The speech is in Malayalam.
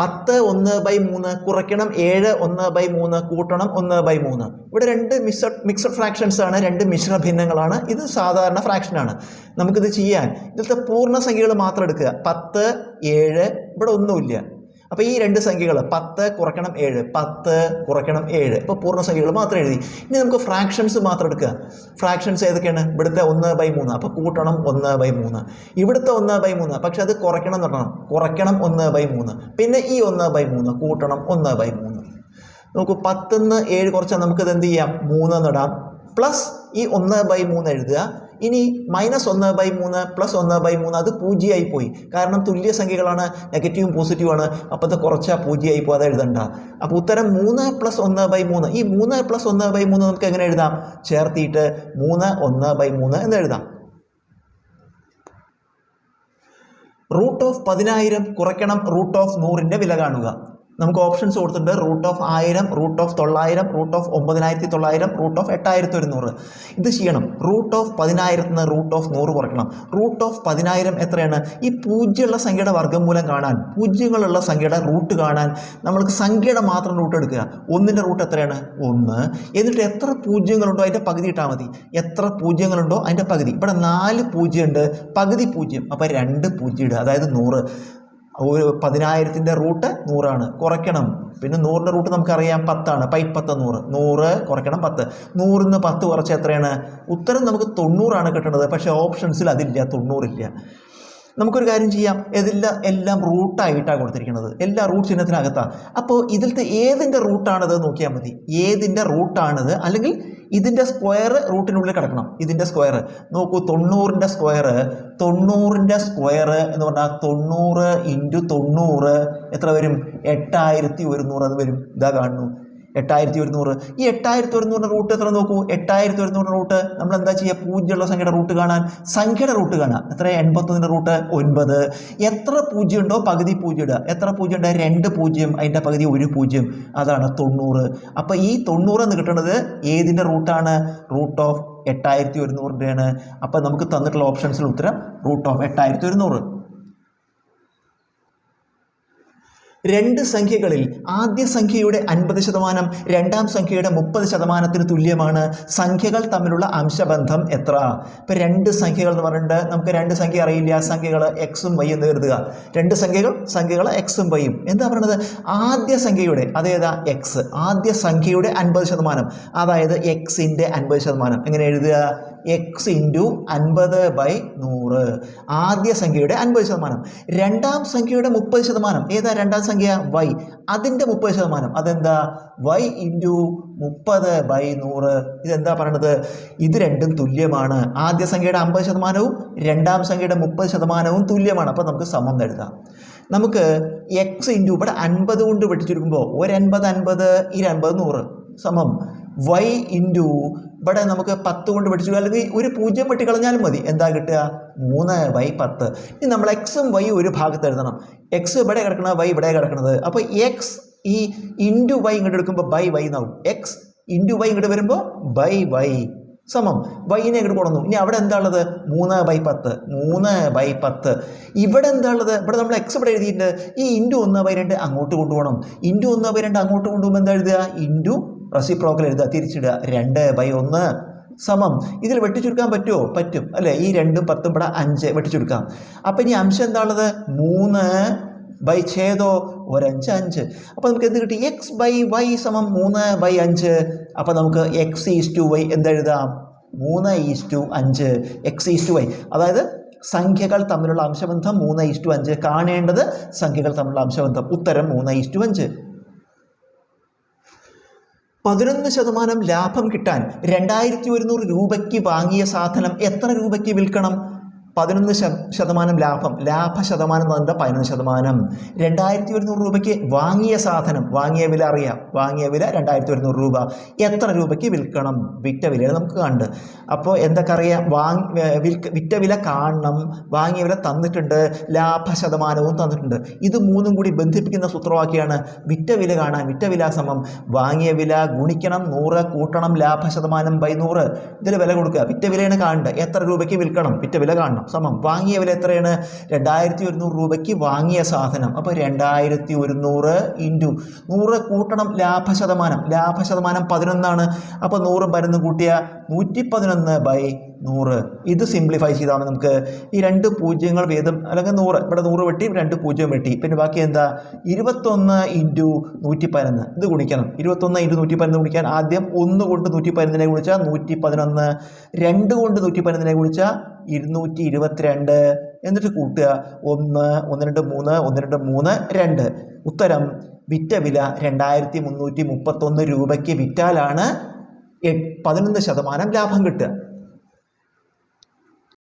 പത്ത് ഒന്ന് ബൈ മൂന്ന് കുറയ്ക്കണം ഏഴ് ഒന്ന് ബൈ മൂന്ന് കൂട്ടണം ഒന്ന് ബൈ മൂന്ന്. ഇവിടെ രണ്ട് മിക്സഡ് മിക്സഡ് ഫ്രാക്ഷൻസ് ആണ് രണ്ട് മിശ്ര ഭിന്നങ്ങളാണ്. ഇത് സാധാരണ ഫ്രാക്ഷനാണ് നമുക്കിത് ചെയ്യാൻ ഇതിലത്തെ പൂർണസംഖ്യകൾ മാത്രം എടുക്കുക. പത്ത് ഏഴ് ഇവിടെ ഒന്നുമില്ല. അപ്പോൾ ഈ രണ്ട് സംഖ്യകൾ പത്ത് കുറയ്ക്കണം ഏഴ് പത്ത് കുറയ്ക്കണം ഏഴ്. പൂർണ പൂർണസംഖ്യകൾ മാത്രം എഴുതി. ഇനി നമുക്ക് ഫ്രാക്ഷൻസ് മാത്രം എടുക്കുക. ഫ്രാക്ഷൻസ് ഏതൊക്കെയാണ്? ഇവിടുത്തെ ഒന്ന് ബൈ മൂന്ന്. അപ്പോൾ കൂട്ടണം ഒന്ന് ബൈ മൂന്ന്. ഇവിടുത്തെ ഒന്ന് ബൈ മൂന്ന്. പക്ഷെ അത് കുറയ്ക്കണം എന്ന് പറഞ്ഞാൽ കുറയ്ക്കണം ഒന്ന് ബൈ മൂന്ന്. പിന്നെ ഈ ഒന്ന് ബൈ മൂന്ന്. കൂട്ടണം ഒന്ന് ബൈ മൂന്ന്. നോക്കൂ പത്തുനിന്ന് ഏഴ് കുറച്ചാൽ നമുക്കിത് എന്ത് ചെയ്യാം? മൂന്ന് ഇടാം. പ്ലസ് ഈ ഒന്ന് ബൈ മൂന്ന് എഴുതുക. ഇനി മൈനസ് ഒന്ന് ബൈ മൂന്ന് പ്ലസ് ഒന്ന് ബൈ മൂന്ന് അത് പൂജ്യമായി പോയി. കാരണം തുല്യ സംഖ്യകളാണ് നെഗറ്റീവും പോസിറ്റീവാണ് അപ്പോൾ അത് കുറച്ചാൽ പൂജ്യമായി പോകാതെ എഴുതണ്ട. അപ്പോൾ ഉത്തരം മൂന്ന് പ്ലസ് ഒന്ന് ബൈ മൂന്ന്. ഈ മൂന്ന് പ്ലസ് ഒന്ന് ബൈ മൂന്ന് നമുക്ക് എങ്ങനെ എഴുതാം? ചേർത്തിയിട്ട് മൂന്ന് ഒന്ന് ബൈ മൂന്ന് എന്ന് എഴുതാം. റൂട്ട് ഓഫ് പതിനായിരം കുറയ്ക്കണം റൂട്ട് ഓഫ് നൂറിന്റെ വില കാണുക. നമുക്ക് ഓപ്ഷൻസ് കൊടുത്തിട്ടുണ്ട്. റൂട്ട് ഓഫ് ആയിരം റൂട്ട് ഓഫ് തൊള്ളായിരം റൂട്ട് ഓഫ് ഒമ്പതിനായിരത്തി തൊള്ളായിരം റൂട്ട് ഓഫ് എട്ടായിരത്തി ഒരുന്നൂറ്. ഇത് ചെയ്യണം. റൂട്ട് ഓഫ് പതിനായിരത്തിൽ നിന്ന് റൂട്ട് ഓഫ് നൂറ് കുറയ്ക്കണം. റൂട്ട് ഓഫ് പതിനായിരം എത്രയാണ്? ഈ പൂജ്യമുള്ള സംഖ്യയുടെ വർഗമൂലം കാണാൻ പൂജ്യങ്ങളുള്ള സംഖ്യയുടെ റൂട്ട് കാണാൻ നമ്മൾക്ക് സംഖ്യയുടെ മാത്രം റൂട്ട് എടുക്കുക. ഒന്നിന്റെ റൂട്ട് എത്രയാണ്? ഒന്ന്. എന്നിട്ട് എത്ര പൂജ്യങ്ങളുണ്ടോ അതിന്റെ പകുതി ഇട്ടാൽ മതി. എത്ര പൂജ്യങ്ങളുണ്ടോ അതിന്റെ പകുതി. ഇവിടെ നാല് പൂജ്യമുണ്ട്. പകുതി പൂജ്യം. അപ്പോൾ രണ്ട് പൂജ്യം ഇടുക. അതായത് നൂറ്. ഒരു പതിനായിരത്തിന്റെ റൂട്ട് നൂറാണ്. കുറയ്ക്കണം. പിന്നെ നൂറിന്റെ റൂട്ട് നമുക്കറിയാം പത്താണ്. പൈ പത്ത് നൂറ്. നൂറ് കുറയ്ക്കണം പത്ത്. നൂറിൽ നിന്ന് പത്ത് കുറച്ച് എത്രയാണ്? ഉത്തരം നമുക്ക് തൊണ്ണൂറാണ് കിട്ടുന്നത് പക്ഷേ ഓപ്ഷൻസിൽ അതില്ല. തൊണ്ണൂറില്ല. നമുക്കൊരു കാര്യം ചെയ്യാം. ഇതെല്ലാം എല്ലാം റൂട്ടായിട്ടാണ് കൊടുത്തിരിക്കുന്നത്. എല്ലാ റൂട്ട് ചിഹ്നത്തിനകത്താണ് അപ്പോൾ ഇതിലത്തെ ഏതിന്റെ റൂട്ടാണിത് നോക്കിയാൽ മതി. ഏതിന്റെ റൂട്ടാണിത്? അല്ലെങ്കിൽ ഇതിന്റെ സ്ക്വയർ റൂട്ടിനുള്ളിൽ കിടക്കണം. ഇതിന്റെ സ്ക്വയർ നോക്കൂ തൊണ്ണൂറിന്റെ സ്ക്വയർ തൊണ്ണൂറിന്റെ സ്ക്വയർ എന്ന് പറഞ്ഞാൽ തൊണ്ണൂറ് ഇന്റു തൊണ്ണൂറ് എത്ര വരും? എട്ടായിരത്തി ഒരുന്നൂറ് അത് വരും. ഇതാ കാണുന്നു. എട്ടായിരത്തി ഒരുന്നൂറ് ഈ എട്ടായിരത്തി ഒരുന്നൂറിന്റെ റൂട്ട് എത്ര നോക്കൂ? എട്ടായിരത്തി ഒരുന്നൂറിന്റെ റൂട്ട് നമ്മൾ എന്താ ചെയ്യുക? പൂജ്യമുള്ള സംഖ്യയുടെ റൂട്ട് കാണാൻ സംഖ്യയുടെ റൂട്ട് കാണാം. എത്ര എൺപത്തൊന്നിന്റെ റൂട്ട് ഒൻപത്. എത്ര പൂജ്യം ഉണ്ടോ പകുതി പൂജ്യം ഇടുക. എത്ര പൂജ്യം ഉണ്ട് രണ്ട് പൂജ്യം. അതിന്റെ പകുതി ഒരു പൂജ്യം. അതാണ് തൊണ്ണൂറ്. അപ്പോൾ ഈ തൊണ്ണൂറ് എന്ന് കിട്ടുന്നത് ഏതിന്റെ റൂട്ടാണ് റൂട്ട് ഓഫ് എട്ടായിരത്തി ഒരുന്നൂറിന്റെയാണ് അപ്പോൾ നമുക്ക് തന്നിട്ടുള്ള ഓപ്ഷൻസിൽ ഉത്തരം റൂട്ട് ഓഫ് എട്ടായിരത്തി ഒരുന്നൂറ് രണ്ട് സംഖ്യകളിൽ ആദ്യ സംഖ്യയുടെ അൻപത് ശതമാനം രണ്ടാം സംഖ്യയുടെ മുപ്പത് ശതമാനത്തിന് തുല്യമാണ് സംഖ്യകൾ തമ്മിലുള്ള അംശബന്ധം എത്ര? ഇപ്പം രണ്ട് സംഖ്യകൾ എന്ന് പറഞ്ഞിട്ട് നമുക്ക് രണ്ട് സംഖ്യ അറിയില്ല. സംഖ്യകൾ എക്സും വൈ എന്ന് കരുതുക രണ്ട് സംഖ്യകൾ സംഖ്യകൾ എക്സും വൈയും എന്താ പറയുന്നത് ആദ്യ സംഖ്യയുടെ അതായത് എക്സ് ആദ്യ സംഖ്യയുടെ അൻപത് ശതമാനം. അതായത് എക്സിന്റെ അൻപത് ശതമാനം. എങ്ങനെ എഴുതുക? എക്സ് ഇന്റു അൻപത് ബൈ നൂറ്. ആദ്യ സംഖ്യയുടെ അൻപത് ശതമാനം. രണ്ടാം സംഖ്യയുടെ മുപ്പത് ശതമാനം. ഏതാ രണ്ടാം സംഖ്യ? വൈ അതിന്റെ മുപ്പത് ശതമാനം. അതെന്താ? വൈ ഇന്റു മുപ്പത് ബൈ നൂറ്. ഇതെന്താ പറയണത്? ഇത് രണ്ടും തുല്യമാണ്. ആദ്യ സംഖ്യയുടെ അമ്പത് ശതമാനവും രണ്ടാം സംഖ്യയുടെ മുപ്പത് ശതമാനവും തുല്യമാണ്. അപ്പോൾ നമുക്ക് സമം എഴുതാം. നമുക്ക് എക്സ് ഇന്റു ഇവിടെ അൻപത് കൊണ്ട് വെട്ടിച്ചുരുക്കുമ്പോൾ ഒരു അൻപത് അൻപത് നൂറ്. സമം. വൈ ഇന്റു ഇവിടെ നമുക്ക് പത്ത് കൊണ്ട് പഠിച്ചു അല്ലെങ്കിൽ ഒരു പൂജ്യം വെട്ടിക്കളഞ്ഞാലും മതി. എന്താ കിട്ടുക? മൂന്ന് വൈ പത്ത്. ഇനി നമ്മൾ എക്സും വൈ ഒരു ഭാഗത്ത് എഴുതണം. എക്സ് ഇവിടെ കിടക്കണത് വൈ ഇവിടെ കിടക്കണത്. അപ്പോൾ എക്സ് ഈ ഇന്റു വൈ ഇങ്ങോട്ട് എടുക്കുമ്പോൾ ബൈ വൈ എന്നാവും. എക്സ് ഇന്റു വൈ ഇങ്ങോട്ട് വരുമ്പോൾ ബൈ വൈ സമം. വൈനെ ഇങ്ങോട്ട് കൊടുന്നു ഇനി അവിടെ എന്താ ഉള്ളത്? മൂന്ന് ബൈ പത്ത്. മൂന്ന് ബൈ പത്ത്. ഇവിടെ എന്താ ഉള്ളത്? ഇവിടെ നമ്മൾ എക്സ് ഇവിടെ എഴുതിയിട്ടുണ്ട്. ഈ ഇന്റു ഒന്ന് ബൈ രണ്ട് അങ്ങോട്ട് കൊണ്ടുപോകണം. ഇന്റു ഒന്ന് ബൈ രണ്ട് അങ്ങോട്ട് കൊണ്ടുപോകുമ്പോൾ എന്താ എഴുതുക? ഇന്റു റെസിപ്രോക്കൽ എഴുതുക തിരിച്ചിടുക. രണ്ട് ബൈ ഒന്ന് സമം. ഇതിൽ വെട്ടിച്ചുരുക്കാൻ പറ്റുമോ പറ്റും. അല്ലേ? ഈ രണ്ടും പത്തും ഇവിടെ അഞ്ച് വെട്ടിച്ചുരുക്കാം. അപ്പം ഇനി അംശം എന്താണുള്ളത്? മൂന്ന് ബൈ ഛേദോ ഒരഞ്ച് അഞ്ച്. അപ്പോൾ നമുക്ക് എന്ത് കിട്ടി? എക്സ് ബൈ വൈ സമം മൂന്ന് ബൈ അഞ്ച്. അപ്പോൾ നമുക്ക് എക്സ് ഈസ് ടു വൈ എന്തെഴുതാം മൂന്ന് ഈസ് ടു അഞ്ച്. എക്സ് ഈസ് ടു വൈ അതായത് സംഖ്യകൾ തമ്മിലുള്ള അംശബന്ധം മൂന്ന് ഈസ് ടു അഞ്ച്. കാണേണ്ടത് സംഖ്യകൾ തമ്മിലുള്ള അംശബന്ധം. ഉത്തരം മൂന്ന് ഈസ് ടു അഞ്ച്. പതിനൊന്ന് ശതമാനം ലാഭം കിട്ടാൻ രണ്ടായിരത്തി ഒരുന്നൂറ് രൂപയ്ക്ക് വാങ്ങിയ സാധനം എത്ര രൂപയ്ക്ക് വിൽക്കണം? പതിനൊന്ന് ശതമാനം ലാഭം ലാഭ ശതമാനം എന്ന് പറഞ്ഞാൽ പതിനൊന്ന് ശതമാനം. രണ്ടായിരത്തി ഒരുന്നൂറ് രൂപയ്ക്ക് വാങ്ങിയ സാധനം വാങ്ങിയ വില അറിയാം. വാങ്ങിയ വില രണ്ടായിരത്തി ഒരുന്നൂറ് രൂപ. എത്ര രൂപയ്ക്ക് വിൽക്കണം? വിറ്റ വില നമുക്ക് കണ്ട് അപ്പോൾ എന്തൊക്കെ അറിയാം? വാങ്ങി വിറ്റ വില കാണണം. വാങ്ങിയ വില തന്നിട്ടുണ്ട്. ലാഭ ശതമാനവും തന്നിട്ടുണ്ട്. ഇത് മൂന്നും കൂടി ബന്ധിപ്പിക്കുന്ന സൂത്രവാക്യമാണ് വിറ്റ വില കാണാൻ വിറ്റ വില സമം. വാങ്ങിയ വില ഗുണിക്കണം നൂറ് കൂട്ടണം ലാഭ ശതമാനം ബൈ നൂറ്. ഇതിൽ വില കൊടുക്കുക. വിറ്റ വിലയാണ് കാണേണ്ടത്. എത്ര രൂപയ്ക്ക് വിൽക്കണം? വിറ്റ വില കാണണം. സമം. വാങ്ങിയ വില എത്രയാണ്? രണ്ടായിരത്തി ഒരുന്നൂറ് രൂപയ്ക്ക് വാങ്ങിയ സാധനം. അപ്പോൾ രണ്ടായിരത്തി ഒരുന്നൂറ് ഇന്റു നൂറ് കൂട്ടണം ലാഭശതമാനം. ലാഭശതമാനം പതിനൊന്നാണ്. അപ്പോൾ നൂറും പതിനൊന്നും കൂട്ടിയ നൂറ്റി പതിനൊന്ന് ബൈ നൂറ്. ഇത് സിംപ്ലിഫൈ ചെയ്താണ് നമുക്ക് ഈ രണ്ട് പൂജ്യങ്ങൾ വീതം അല്ലെങ്കിൽ നൂറ് ഇവിടെ നൂറ് വെട്ടി രണ്ട് പൂജ്യം വെട്ടി. പിന്നെ ബാക്കി എന്താ? ഇരുപത്തൊന്ന് ഇന്റു നൂറ്റി പതിനൊന്ന് ഇത് ഗുണിക്കണം. ഇരുപത്തൊന്ന് ഇന്റു നൂറ്റി പതിനൊന്ന് ഗുണിക്കാൻ ആദ്യം ഒന്ന് കൊണ്ട് നൂറ്റി പതിനൊന്നിനെ ഗുണിച്ചാൽ നൂറ്റി പതിനൊന്ന് രണ്ട് കൊണ്ട് നൂറ്റി പതിനൊന്നിനെ ഗുണിച്ചാൽ ഇരുന്നൂറ്റി ഇരുപത്തിരണ്ട് എന്നിട്ട് കൂട്ടുക. ഒന്ന് ഒന്ന് രണ്ട് മൂന്ന് ഒന്ന് രണ്ട് മൂന്ന് രണ്ട്. ഉത്തരം വിറ്റ വില രണ്ടായിരത്തി മുന്നൂറ്റി മുപ്പത്തൊന്ന് രൂപയ്ക്ക് വിറ്റാലാണ് പതിനൊന്ന് ശതമാനം ലാഭം കിട്ടുക.